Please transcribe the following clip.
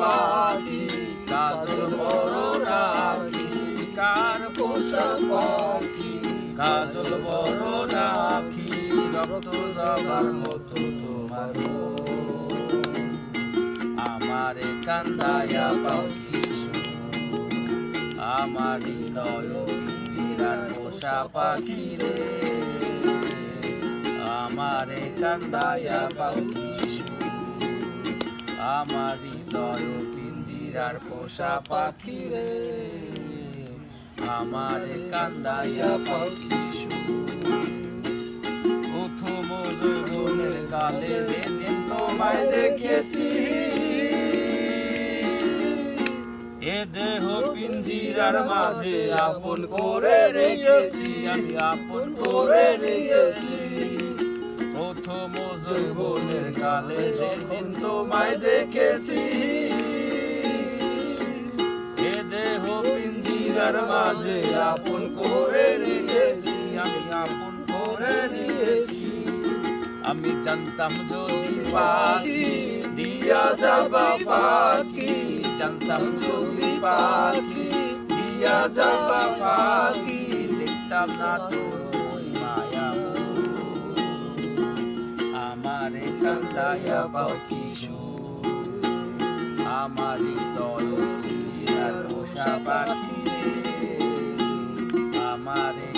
পাখি কাজল বড় রাখি কার পোষা পাখি, কাজল বড় রাখি রক্ত যাবার মতো তোমার। আমারে কান্দায়া পাখি আমার হৃদয় পোষা পাখি রে আমারে কান্দায়া পাখি আমার হৃদয় পিঞ্জিরার পোষা পাখি রে। আমারে কান্দায়া পাখি প্রথম যৌবনের কালে যেদিন তোমায় দেখেছি, এ দেহ পিঞ্জিরার মাঝে আপন করে রেখেছি, আমি আপন করে রেখেছি। প্রথম যৌবনের কালে যেদিন তোমায় দেখেছি, এ দেহ পিঞ্জিরার মাঝে আপন করে রেখেছি, আমি আপন করে রেখেছি আমি জানতাম যদি পাখি দিয়া যাবা পাখি, জানতাম যদি পাখি দিয়া যাবা পাখি দেখতাম না তোর কান্দায়া পাখি আমার হৃদয় পোষা পাখি। আমারে